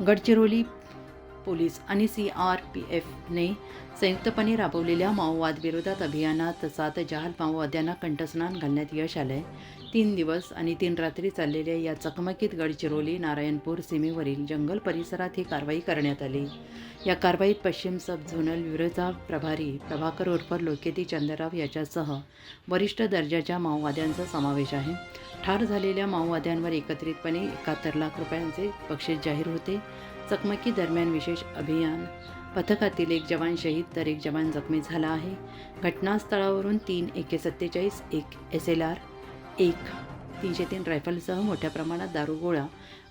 Gadchiroli police आणि C R P एफने संयुक्तपणे राबवलेल्या माओवाद विरोधात अभियानात सात जहाल माओवाद्यांना कंठस्नान घालण्यात यश आलं आहे तीन दिवस आणि तीन रात्री चाललेल्या या चकमकीत गडचिरोली नारायणपूर सीमेवरील जंगल परिसरात ही कारवाई करण्यात आली. या कारवाईत पश्चिम सब झोनल विरोधा प्रभारी प्रभाकर उर्फ लोकेती चंद्रराव याच्यासह वरिष्ठ दर्जाच्या माओवाद्यांचा समावेश आहे. ठार झालेल्या माओवाद्यांवर एकत्रितपणे एकाहत्तर लाख रुपयांचे बक्षीस जाहीर होते. चकमकी दरम्यान विशेष अभियान. पथकातील एक जवान शहीद तर एक जवान जखमी झाला आहे. घटनास्थळावरून तीन एके सत्तेचाळीस एक एस एल आर एक. तीनशे तीन रायफलसह मोठ्या प्रमाणात दारुगोळा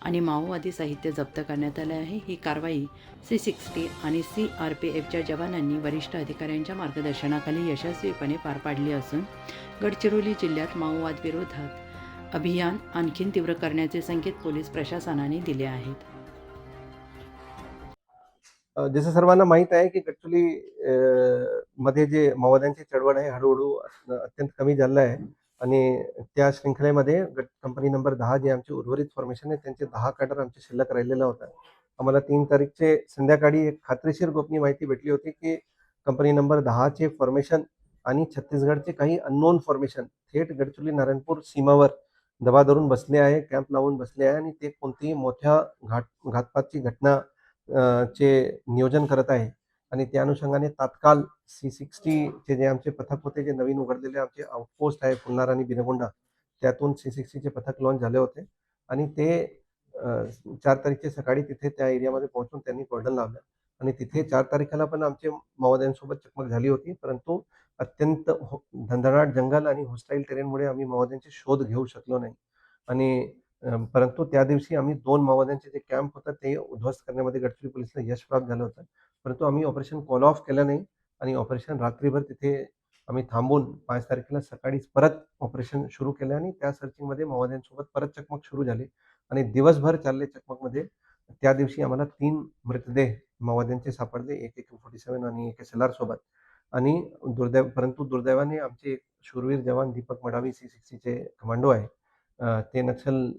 आणि माओवादी साहित्य जप्त करण्यात आले आहे ही कारवाई सी सिक्स्टी आणि सी आर पी एफच्या जवानांनी वरिष्ठ अधिकाऱ्यांच्या मार्गदर्शनाखाली यशस्वीपणे पार पाडली असून गडचिरोली जिल्ह्यात माओवाद विरोधात अभियान आणखीन तीव्र करण्याचे संकेत पोलीस प्रशासनाने दिले आहेत. जसं सर्वांना माहीत आहे की गडचिरोली मध्ये जे माओवाद्यांची चळवळ आहे हळूहळू अत्यंत कमी झालं आहे. आणि त्या शृंखलेमध्ये गट कंपनी नंबर दहा जे आमची उर्वरित फॉर्मेशन आहे त्यांचे दहा कॅडर आमचे शिल्लक राहिलेला होता. आम्हाला तीन तारीखचे संध्याकाळी एक खात्रीशीर गोपनीय माहिती भेटली होती की कंपनी नंबर दहाचे फॉर्मेशन आणि छत्तीसगडचे काही अननोन फॉर्मेशन थेट गडचुली नारायणपूर सीमावर दबा धरून बसले आहे कॅम्प लावून बसले आहे आणि ते कोणतीही मोठ्या घाट घातपातची घटना चे नियोजन करत आहे. आणि त्या अनुषंगाने तात्काळ सी सिक्स्टीचे जे आमचे पथक होते जे नवीन उघडलेले आमचे आउटपोस्ट आहे पुन्नार आणि बिनगोंडा त्यातून सी सिक्स्टीचे पथक लॉन्च झाले होते. आणि ते चार तारीखचे सकाळी तिथे त्या एरियामध्ये पोहोचून त्यांनी कॉर्डन लावलं. आणि तिथे चार तारखेला पण आमचे माओवाद्यांसोबत चकमक झाली होती परंतु अत्यंत हो- जंगल आणि होस्टाईल टेरेनमुळे आम्ही माओवाद्यांचे शोध घेऊ शकलो नाही. आणि परंतु त्या दिवशी आम्ही दोन माओवाद्यांचे जे कॅम्प होता ते उद्ध्वस्त करण्यामध्ये गडचिरोली पोलिसला यश प्राप्त झालं होतं. परंतु आम्ही ऑपरेशन कॉल ऑफ केलं नाही आणि ऑपरेशन रात्रीभर तिथे आम्ही थांबून पाच तारखेला सकाळीच परत ऑपरेशन सुरू केलं आणि त्या सर्चिंगमध्ये माओवाद्यांसोबत परत चकमक सुरू झाली. आणि दिवसभर चालले चकमकमध्ये त्या दिवशी आम्हाला तीन मृतदेह माओवाद्यांचे सापडले एक एक फोर्टी सेवन आणि एक एस एल आर सोबत. आणि दुर्दैव परंतु दुर्दैवाने आमचे एक शूरवीर जवान दीपक मडावी सी सिक्स्टीचे कमांडो आहे. ते नक्षल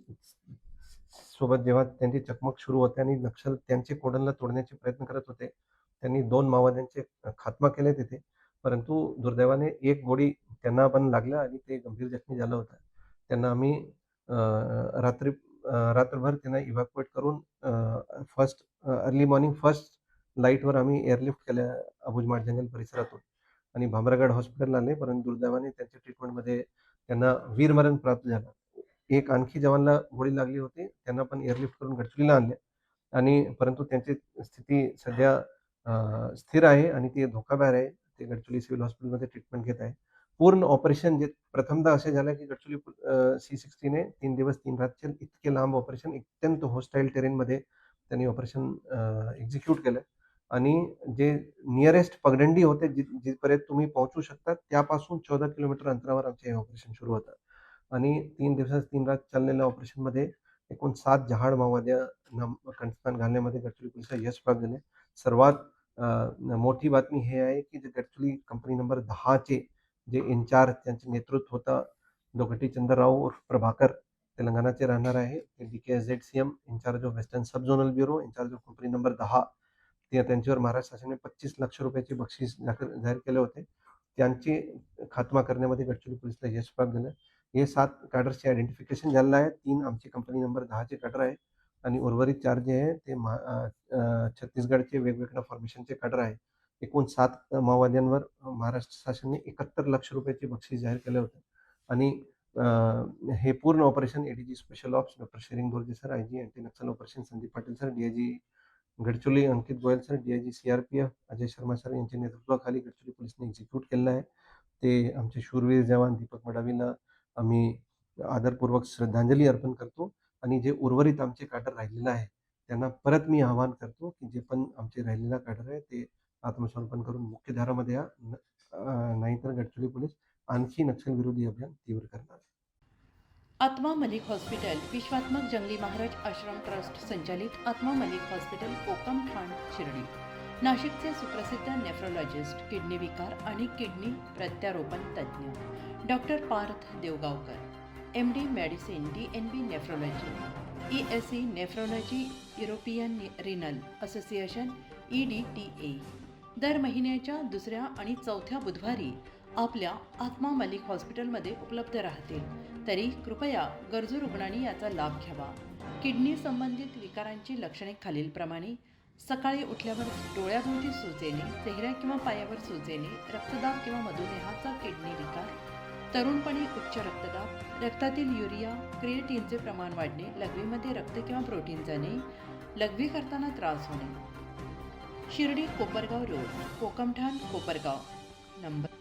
सोबत जेव्हा त्यांची चकमक सुरू होते आणि नक्षल त्यांचे कोडनला तोडण्याचे प्रयत्न करत होते त्यांनी दोन माओवाद्यांचे खात्मा केले तिथे. परंतु दुर्दैवाने एक गोळी त्यांना पण लागला आणि ते गंभीर जखमी झालं होतं. त्यांना आम्ही रात्री रात्रभर त्यांना इव्हॅक्युएट करून फर्स्ट अर्ली मॉर्निंग फर्स्ट लाईटवर आम्ही एअरलिफ्ट केल्या अबुजमाड जंगल परिसरातून. आणि भामरागड हॉस्पिटलला आले परंतु दुर्दैवाने त्यांच्या ट्रीटमेंटमध्ये त्यांना वीरमरण प्राप्त झालं. एक आणखी जवानला गोळी लागली होती. त्यांना पण एअरलिफ्ट करून गडचिरोलीला आणले. आणि परंतु त्यांची स्थिती सध्या स्थिर आहे आणि ते धोकाबाहेर आहे. ते गडचिरोली सिव्हिल हॉस्पिटलमध्ये ट्रीटमेंट घेत आहे. पूर्ण ऑपरेशन जे प्रथमदा असे झालं की गडचिरोली सी सिक्स्टीने तीन दिवस तीन रातचे इतके लांब ऑपरेशन अत्यंत होस्टाईल टेरेनमध्ये त्यांनी ऑपरेशन एक्झिक्यूट केलं. आणि जे नियरेस्ट पगडंडी होते जिथपर्यंत तुम्ही पोहोचू शकता त्यापासून चौदा किलोमीटर अंतरावर आमचे हे ऑपरेशन सुरू होतं. आणि तीन दिवसात तीन रात चाललेल्या ऑपरेशनमध्ये एकूण सात जहाड माओवाद्यांना कंठस्नान घालण्यामध्ये गडचिरोली पोलिसांना यश प्राप्त झाले. सर्वात मोठी बातमी हे आहे की जे गडचिरोली कंपनी नंबर दहाचे जे इन्चार्ज त्यांचे नेतृत्व होता दोघटी चंद्रराव उर्फ़ प्रभाकर तेलंगणाचे राहणार आहे. ते D K S Z C M in charge of western sub zonal bureau in charge of company number दहा. ते त्यांच्यावर महाराष्ट्र शासनाने पच्चीस लाख रुपयाचे बक्षीस जाहीर केले होते. त्यांची खात्मा करण्यामध्ये गडचिरोली पोलिसला यश प्राप्त झालं. हे सात कॅडर्सचे आयडेंटिफिकेशन झालेलं आहे. तीन आमची कंपनी नंबर दहाचे कॅडर आहे आणि उर्वरित चार जे आहे ते महा छत्तीसगडचे वेगवेगळ्या फॉर्मेशनचे कॅडर आहे. एकूण सात माओवाद्यांवर महाराष्ट्र शासनाने एकाहत्तर लक्ष रुपयाचे बक्षीस जाहीर केले होते. आणि हे पूर्ण operation ADG special ops doctor Shering Dorje sir I G anti Naxal operation Sandeep Patil sir DIG Gadchiroli Ankit Goyal sir DIG CRPF Ajay Sharma sir यांच्या नेतृत्वाखाली गडचोली पोलिसने एक्झिक्यूट केलेलं आहे. ते आमचे शूरवीर जवान दीपक मडावीला आम्ही आदरपूर्वक श्रद्धांजली अर्पण करतो आणि जे उर्वरित आमचे काटर राहिलेलं आहे त्यांना परत मी आवाहन करतो की जे पण आमचे राहिलेला काटर आहे ते आत्मसमर्पण करून मुख्यधारामध्ये या न- नाहीतर गडचिरोली पोलीस आणखी नक्षलविरोधी अभियान तीव्र करणार आत्मा मलिक हॉस्पिटल विश्वात्मक जंगली महाराज आश्रम ट्रस्ट संचालित आत्मा मलिक हॉस्पिटल कोकम ठाण शिर्डी. नाशिकचे सुप्रसिद्ध नेफ्रोलॉजिस्ट किडनी विकार आणि किडनी प्रत्यारोपण तज्ज्ञ doctor Parth Deogaonkar M D medicine D N B nephrology E S C nephrology European renal association E D T A दर महिन्याच्या दुसऱ्या आणि चौथ्या बुधवारी आपल्या आत्मा मलिक हॉस्पिटलमध्ये उपलब्ध राहतील. तरी कृपया गरजू रुग्णांनी याचा लाभ घ्यावा. किडनी संबंधित विकारांची लक्षणे खालीलप्रमाणे सकाळी उठल्यावर डोळ्याभोवती सूज येणे चेहऱ्या किंवा पायावर सूज येणे रक्तदाब किंवा मधुमेहाचा किडनी विकार तरुणपणी उच्च रक्तदाब रक्तातील युरिया क्रिएटिनचे प्रमाण वाढणे लघवीमध्ये रक्त किंवा प्रोटीन जाणे लघवी करताना त्रास होणे. शिर्डी कोपरगाव रोड कोकमठाण कोपरगाव. नंबर